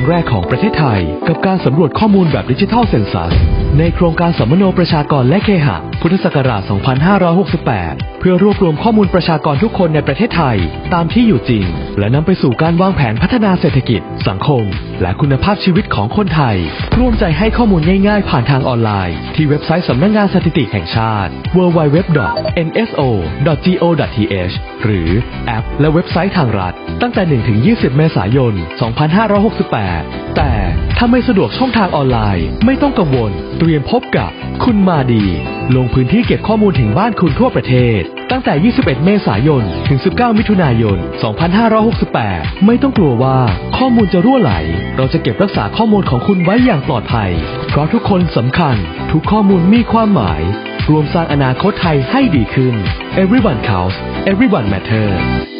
รั้งแรกของประเทศไทย กับการสำรวจข้อมูลแบบดิจิทัลเซนซัสในโครงการสัมมโนประชากรและเคหะ พุทธศักราช 2568 เพื่อรวบรวมข้อมูลประชากรทุกคนในประเทศไทย ตามที่อยู่จริง และนำไปสู่การวางแผนพัฒนาเศรษฐกิจ สังคม และคุณภาพชีวิตของคนไทย ร่วมใจให้ข้อมูลง่ายๆ ผ่านทางออนไลน์ ที่เว็บไซต์สำนักงานสถิติแห่งชาติ www.nso.go.th หรือแอปและเว็บไซต์ทางรัฐ ตั้งแต่ 1-20 เมษายน 2568แต่ถ้าไม่สะดวกช่องทางออนไลน์ ไม่ต้องกังวล เตรียมพบกับคุณมาดี ลงพื้นที่เก็บข้อมูลถึงบ้านคุณทั่วประเทศ ตั้งแต่ 21 เมษายน ถึง 19 มิถุนายน 2568 ไม่ต้องกลัวว่าข้อมูลจะรั่วไหล เราจะเก็บรักษาข้อมูลของคุณไว้อย่างปลอดภัย เพราะทุกคนสำคัญ ทุกข้อมูลมีความหมาย รวมสร้างอนาคตไทยให้ดีขึ้น Everyone counts Everyone matters